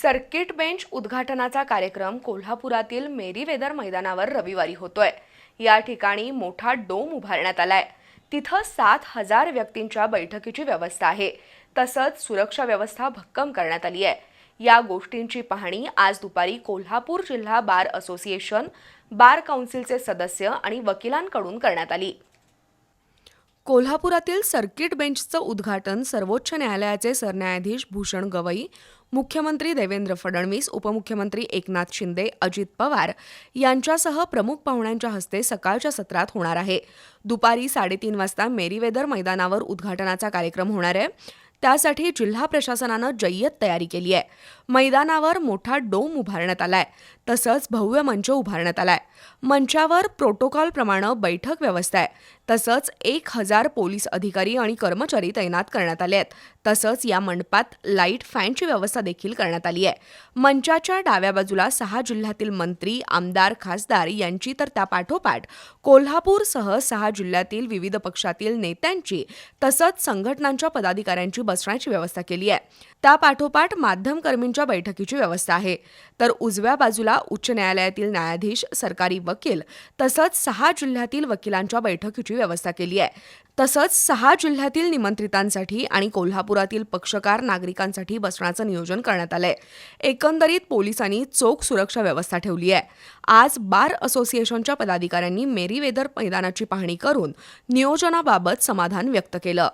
Circuit bench उद्घाटनाचा कार्यक्रम कोल्हापुरातील मेरीवेदर मैदानावर रविवारी होतोय. या ठिकाणी मोठा डोम उभारण्यात आलाय. तिथं सात हजार व्यक्तींच्या बैठकीची व्यवस्था आहे. तसंच सुरक्षा व्यवस्था भक्कम करण्यात आली आहे. या गोष्टींची पाहणी आज दुपारी कोल्हापूर जिल्हा बार असोसिएशन बार काउन्सिलचे सदस्य आणि वकिलांकडून करण्यात आली. कोल्हापुरातील सर्किट बेंचचं उद्घाटन सर्वोच्च न्यायालयाचे सरन्यायाधीश भूषण गवई मुख्यमंत्री देवेंद्र फडणवीस उपमुख्यमंत्री एकनाथ शिंदे अजित पवार यांच्यासह प्रमुख पाहुण्यांच्या हस्ते सकाळच्या सत्रात होणार आहे. दुपारी साडेतीन वाजता मेरीवेदर मैदानावर उद्घाटनाचा कार्यक्रम होणार आहे. त्यासाठी जिल्हा प्रशासनानं जय्यत तयारी केली आहे. मैदानावर मोठा डोम उभारण्यात आलाय. तसंच भव्य मंच उभारण्यात आलाय. मंचावर प्रोटोकॉलप्रमाणे बैठक व्यवस्था आहे. तसंच एक हजार पोलीस अधिकारी आणि कर्मचारी तैनात करण्यात आले आहेत. तसंच या मंडपात लाइट फॅनची व्यवस्था देखील करण्यात आली आहे. मंचाच्या डाव्या बाजूला सहा जिल्ह्यातील मंत्री आमदार खासदार यांची तर त्यापाठोपाठ कोल्हापूरसह सहा जिल्ह्यातील विविध पक्षातील नेत्यांची तसंच संघटनांच्या पदाधिकाऱ्यांची बसण्याची व्यवस्था केली आहे. त्यापाठोपाठ माध्यमकर्मींच्या बैठकीची व्यवस्था आहे. तर उजव्या बाजूला उच्च न्यायालयातील न्यायाधीश सरकारी वकील तसंच सहा जिल्ह्यातील वकिलांच्या बैठकीची व्यवस्था केली आहे. तसंच सहा जिल्ह्यातील निमंत्रितांसाठी आणि कोल्हापुरातील पक्षकार नागरिकांसाठी बसण्याचं नियोजन करण्यात आलंय. एकंदरीत पोलिसांनी चोख सुरक्षा व्यवस्था ठेवली आहे. आज बार असोसिएशनच्या पदाधिकाऱ्यांनी मेरीवेदर मैदानाची पाहणी करून नियोजनाबाबत समाधान व्यक्त केलं.